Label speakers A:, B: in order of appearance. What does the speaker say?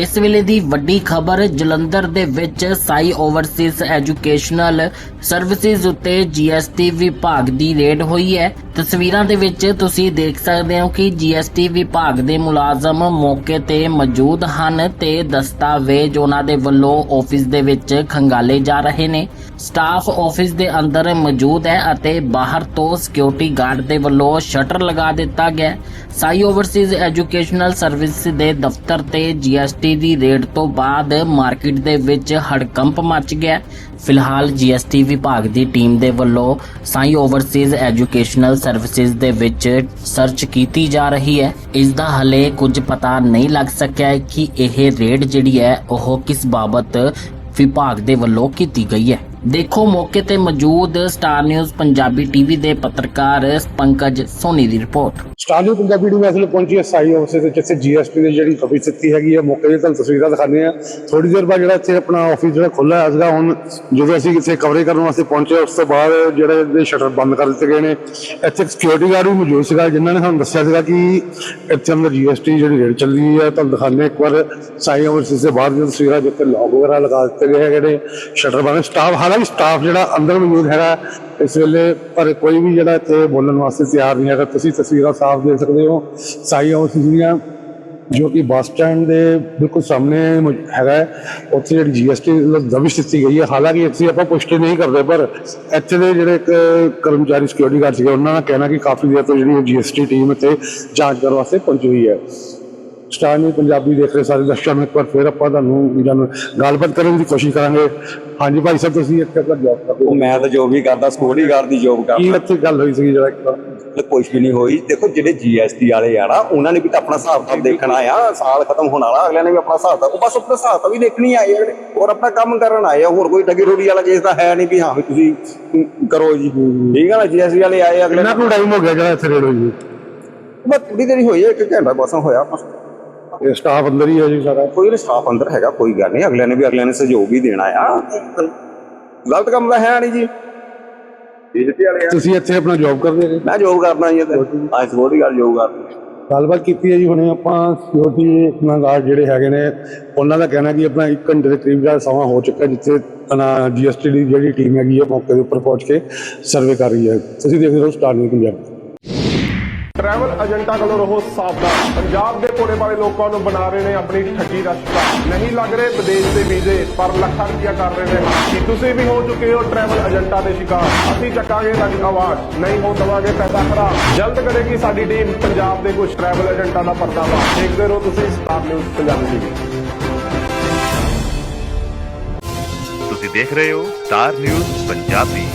A: ਇਸ ਵੇਲੇ ਦੀ ਵੱਡੀ ਖਬਰ ਜਲੰਧਰ ਦੇ ਵਿੱਚ ਸਾਈ ਓਵਰਸੀਜ਼ ਐਜੂਕੇਸ਼ਨਲ ਸਰਵਿਸਿਜ਼ ਉੱਤੇ ਜੀਐਸਟੀ ਵਿਭਾਗ ਦੀ ਰੇਡ ਹੋਈ ਹੈ। ਤਸਵੀਰਾਂ ਦੇ ਵਿੱਚ ਤੁਸੀਂ ਦੇਖ ਸਕਦੇ ਹੋ ਕਿ ਜੀਐਸਟੀ ਵਿਭਾਗ ਦੇ ਮੁਲਾਜ਼ਮ ਮੌਕੇ ਤੇ ਮੌਜੂਦ ਹਨ ਤੇ ਦਸਤਾਵੇਜ਼ ਉਹਨਾਂ ਦੇ ਵੱਲੋਂ ਆਫਿਸ ਦੇ ਵਿੱਚ ਖੰਗਾਲੇ ਜਾ ਰਹੇ ਨੇ। ਸਟਾਫ ਆਫਿਸ ਦੇ ਅੰਦਰ ਮੌਜੂਦ ਹੈ ਅਤੇ ਬਾਹਰ ਤੋਂ ਸਿਕਿਉਰਿਟੀ ਗਾਰਡ ਦੇ ਵੱਲੋਂ ਸ਼ਟਰ ਲਗਾ ਦਿੱਤਾ ਗਿਆ ਸਾਈ ਓਵਰਸੀਜ਼ ਐਜੂਕੇਸ਼ਨਲ ਸਰਵਿਸ ਦੇ ਦਫ਼ਤਰ ਤੇ ਜੀਐਸਟੀ ਦੀ ਰੇਡ ਤੋਂ ਬਾਅਦ ਮਾਰਕੀਟ ਦੇ ਵਿੱਚ ਹੜਕੰਪ ਮਚ ਗਿਆ। ਫਿਲਹਾਲ ਜੀਐਸਟੀ ਵਿਭਾਗ ਦੀ ਟੀਮ ਦੇ ਵੱਲੋਂ ਸਾਈ ਓਵਰਸੀਜ਼ ਐਜੂਕੇਸ਼ਨਲ ਸਰਵਿਸਿਜ਼ ਦੇ ਵਿੱਚ ਸਰਚ ਕੀਤੀ ਜਾ ਰਹੀ ਹੈ। ਇਸ ਦਾ ਹਲੇ ਕੁਝ ਪਤਾ ਨਹੀਂ ਲੱਗ ਸਕਿਆ ਕਿ ਇਹ ਰੇਟ ਜਿਹੜੀ ਹੈ, ਉਹ ਕਿਸ ਬਾਬਤ ਵਿਭਾਗ ਦੇ ਵੱਲੋਂ ਕੀਤੀ ਗਈ ਹੈ। ਦੇਖੋ ਮੌਕੇ ਤੇ ਮੌਜੂਦ ਸਟਾਰ ਨਿਊਜ਼ ਪੰਜਾਬੀ ਟੀਵੀ ਦੇ ਪੱਤਰਕਾਰ ਪੰਕਜ ਸੋਨੀ ਦੀ ਰਿਪੋਰਟ।
B: ਸਟਾਰਨਿੰਗ ਪੰਜਾਬੀ ਨੂੰ ਅਸਲ ਪਹੁੰਚੀ ਹੈ ਸਾਈ ਆਫਿਸ ਦੇ ਜਿੱਥੇ ਜੀਐਸਟੀ ਦੀ ਜਿਹੜੀ ਕਵੀ ਸਥਿਤੀ ਹੈਗੀ ਹੈ ਮੌਕੇ ਤੇ ਤੁਹਾਨੂੰ ਤਸਵੀਰਾਂ ਦਿਖਾਉਂਦੇ ਆ ਥੋੜੀ ਦੇਰ ਬਾਅਦ ਜਿਹੜਾ ਇੱਥੇ ਆਪਣਾ ਆਫਿਸ ਜਿਹੜਾ ਖੁੱਲਾ ਹੈ ਸੀਗਾ ਹੁਣ ਜਦੋਂ ਅਸੀਂ ਕਿਸੇ ਕਵਰੇ ਕਰਨ ਵਾਸਤੇ ਪਹੁੰਚੇ ਉਸ ਤੋਂ ਬਾਅਦ ਜਿਹੜੇ ਇਹਦੇ ਸ਼ਟਰ ਬੰਦ ਕਰ ਦਿੱਤੇ ਗਏ ਨੇ। ਇੱਥੇ ਸਿਕਿਉਰਿਟੀ ਗਾਰਡ ਵੀ ਮੌਜੂਦ ਸੀਗਾ, ਜਿਨ੍ਹਾਂ ਨੇ ਸਾਨੂੰ ਦੱਸਿਆ ਸੀਗਾ ਕਿ ਇੱਥੇ ਅੰਦਰ ਜੀਐਸਟੀ ਜਿਹੜੀ ਰੇਡ ਚੱਲ ਰਹੀ ਹੈ। ਤੁਹਾਨੂੰ ਦਿਖਾਉਂਦੇ ਹਾਂ ਇੱਕ ਵਾਰ ਸਾਈ ਆਫਿਸ ਦੇ ਬਾਹਰ ਦੀਆਂ ਤਸਵੀਰਾਂ ਜਿੱਥੇ ਲੌਕ ਵਗੈਰਾ ਲਗਾ ਦਿੱਤੇ ਗਏ ਹੈਗੇ ਨੇ। ਸ਼ਟਰ ਬੰਦ ਸਟਾਫ ਹਾਲਾਂਕਿ ਸਟਾਫ ਜਿਹੜਾ ਅੰਦਰ ਮੌਜੂਦ ਹੈਗਾ ਇਸ ਵੇਲੇ, ਪਰ ਕੋਈ ਵੀ ਜਿਹੜਾ ਇੱਥੇ ਬੋਲਣ ਵਾਸਤੇ ਤਿਆਰ ਨਹੀਂ ਹੈਗਾ। ਤੁਸੀਂ ਤਸਵੀਰਾਂ ਸਾਫ਼ ਦੇਖ ਸਕਦੇ ਹੋ ਸਾਈ ਹਾਊਸ ਜਿਹੜੀਆਂ ਜੋ ਕਿ ਬੱਸ ਸਟੈਂਡ ਦੇ ਬਿਲਕੁਲ ਸਾਹਮਣੇ ਹੈਗਾ ਉੱਥੇ ਜਿਹੜੀ ਜੀਐਸਟੀ ਦਬਿਸ਼ ਦਿੱਤੀ ਗਈ ਹੈ। ਹਾਲਾਂਕਿ ਅਸੀਂ ਆਪਾਂ ਪੁਸ਼ਟੀ ਨਹੀਂ ਕਰਦੇ, ਪਰ ਇੱਥੇ ਦੇ ਜਿਹੜੇ ਇੱਕ ਕਰਮਚਾਰੀ ਸਿਕਿਉਰਿਟੀ ਗਾਰਡ ਸੀਗੇ, ਉਹਨਾਂ ਦਾ ਕਹਿਣਾ ਕਿ ਕਾਫੀ ਦੇਰ ਤੋਂ ਜਿਹੜੀ ਜੀਐਸਟੀ ਟੀਮ ਇੱਥੇ ਜਾਂਚ ਕਰਨ ਵਾਸਤੇ ਪਹੁੰਚੀ ਹੋਈ ਹੈ। ਸਟਾਰ ਨਿਊਜ਼ ਪੰਜਾਬੀ ਦੇਖ ਰਹੇ ਸਾਰੇ ਦਰਸ਼ਕਾਂ ਨੂੰ ਇੱਕ ਵਾਰ ਫਿਰ ਆਪਾਂ ਤੁਹਾਨੂੰ ਜਾਨ ਗੱਲਬਾਤ ਕਰਨ ਦੀ ਕੋਸ਼ਿਸ਼ ਕਰਾਂਗੇ। ਹਾਂਜੀ ਭਾਈ ਸਾਹਿਬ ਤੁਸੀਂ ਇੱਥੇ ਆਪਣਾ ਜੌਬ ਕਰਦੇ ਹੋ?
C: ਮੈਂ ਤਾਂ ਜੋ ਵੀ ਕਰਦਾ ਸਕੂਲ ਹੀ ਗਾਰਡ ਦੀ ਜੋਬ
B: ਕੀ
C: ਕਰਦਾ
B: ਇੱਥੇ ਗੱਲ ਹੋਈ ਸੀ ਜਿਹੜਾ ਇੱਕ ਵਾਰ?
C: ਕੁਝ ਵੀ ਨਹੀਂ ਹੋਈ। ਦੇਖੋ ਜਿਹੜੇ ਜੀਐਸਟੀ ਵਾਲੇ ਆ ਨਾ ਉਹਨਾਂ ਨੇ ਵੀ ਤਾਂ ਆਪਣਾ ਹਿਸਾਬ ਕਿਤਾਬ ਦੇਖਣਾ ਆ। ਸਾਲ ਖਤਮ ਹੋਣ ਵਾਲਾ ਅਗਲਿਆਂ ਨੇ ਵੀ ਆਪਣਾ ਹਿਸਾਬ ਕਿਤਾਬ ਉਹ ਬਸ ਆਪਣਾ ਹਿਸਾਬ ਕਿਤਾਬ ਵੀ ਦੇਖਣੀ ਆਏ ਅਗਲੇ ਹੋਰ ਆਪਣਾ ਕੰਮ ਕਰਨ ਆਏ ਆ ਹੋਰ ਕੋਈ ਠੱਗੀ ਠੋਰੀ ਵਾਲਾ ਕੇਸ ਤਾਂ ਹੈ ਨਹੀਂ ਵੀ ਹਾਂ ਵੀ ਤੁਸੀਂ ਕਰੋ ਜੀ। ਠੀਕ ਆ ਨਾ ਜੀਐਸਟੀ ਵਾਲੇ ਆਏ ਅਗਲੇ
B: ਕਿੰਨਾ ਕੁ ਟਾਈਮ ਹੋ ਗਿਆ ਜਿਹੜਾ ਇੱਥੇ ਰੇਡ ਹੋਈ
C: ਬਸ ਥੋੜੀ ਦੇਰੀ ਹੋਈ ਹੈ ਇੱਕ ਘੰਟਾ ਬਸ ਹੋਇਆ। ਬਸ
B: ਇਹ ਸਟਾਫ ਅੰਦਰ ਹੀ ਹੈ ਜੀ ਸਾਰਾ।
C: ਕੋਈ ਸਟਾਫ ਅੰਦਰ ਹੈਗਾ ਕੋਈ ਗੱਲ ਨਹੀਂ। ਅਗਲਿਆਂ ਨੇ ਵੀ ਅਗਲਿਆਂ ਨੇ ਸਹਿਯੋਗ ਹੀ ਦੇਣਾ ਆ। ਗਲਤ ਕੰਮ ਤਾਂ ਹੈ ਨਹੀਂ ਜੀ। ਜੀਐਸਟੀ ਵਾਲੇ ਆ।
B: ਤੁਸੀਂ ਇੱਥੇ ਆਪਣਾ ਜੌਬ ਕਰਦੇ ਹੋ
C: ਮੈਂ ਜੋਬ ਕਰਦਾ ਜੀ ਇੱਥੇ। ਹਾਂ ਸਪੋਰਟ ਗੱਲ ਜੋਬ ਕਰਦਾ।
B: ਗੱਲਬਾਤ ਕੀਤੀ ਹੈ ਜੀ ਹੁਣੇ ਆਪਾਂ ਸਿਕਿਉਰਿਟੀ ਆਪਣਾ ਗਾਰਡ ਜਿਹੜੇ ਹੈਗੇ ਨੇ ਉਹਨਾਂ ਦਾ ਕਹਿਣਾ ਕਿ ਆਪਣਾ 1 ਘੰਟੇ ਦੇ ਕਰੀਬ ਦਾ ਸਮਾਂ ਹੋ ਚੁੱਕਾ ਜਿੱਥੇ ਆਪਣਾ ਜੀਐਸਟੀ ਦੀ ਜਿਹੜੀ ਟੀਮ ਹੈਗੀ ਹੈ ਮੌਕੇ ਦੇ ਉੱਪਰ ਪਹੁੰਚ ਕੇ ਸਰਵੇ ਕਰ ਰਹੀ ਹੈ। ਤੁਸੀਂ ਦੇਖਦੇ ਰਹੋ ਸਟਾਰ ਨਿਊਜ਼ ਪੰਜਾਬ
D: ਟਰੈਵਲ ਏਜੰਟਾਂ ਕੋਲੋਂ ਰਹੋ ਸਾਵਧਾਨ ਪੰਜਾਬ ਦੇ ਭੋਲੇ ਭਾਲੇ ਲੋਕਾਂ ਨੂੰ ਬਣਾ ਰਹੇ ਨੇ ਆਪਣੀ ਠੱਗੀ ਦਾ ਸ਼ਿਕਾਰ ਨਹੀਂ ਲੱਗ ਰਹੇ ਵਿਦੇਸ਼ ਦੇ ਵੀਜ਼ੇ ਪਰ ਲੱਖਾਂ ਰੁਪਇਆ ਕਰ ਰਹੇ ਨੇ ਕੀ ਤੁਸੀਂ ਵੀ ਹੋ ਚੁੱਕੇ ਹੋ ਟਰੈਵਲ ਏਜੰਟਾਂ ਦੇ ਸ਼ਿਕਾਰ ਅਸੀਂ ਚੱਕਾਂਗੇ ਤੁਹਾਡੀ ਆਵਾਜ਼ ਨਹੀਂ ਹੋ ਦਵਾਂਗੇ ਪੈਸਾ ਖਰਾਬ ਜਲਦ ਕਰੇਗੀ ਸਾਡੀ ਟੀਮ ਪੰਜਾਬ ਦੇ ਕੁਝ ਟਰੈਵਲ ਏਜੰਟਾਂ ਦਾ ਪਰਦਾਫਾਸ਼ ਦੇਖਦੇ ਰਹੋ ਤੁਸੀਂ ਸਟਾਰ ਨਿਊਜ਼ ਪੰਜਾਬੀ ਟੀਵੀ
E: ਤੁਸੀਂ ਦੇਖ ਰਹੇ ਹੋ ਸਟਾਰ ਨਿਊਜ਼ ਪੰਜਾਬੀ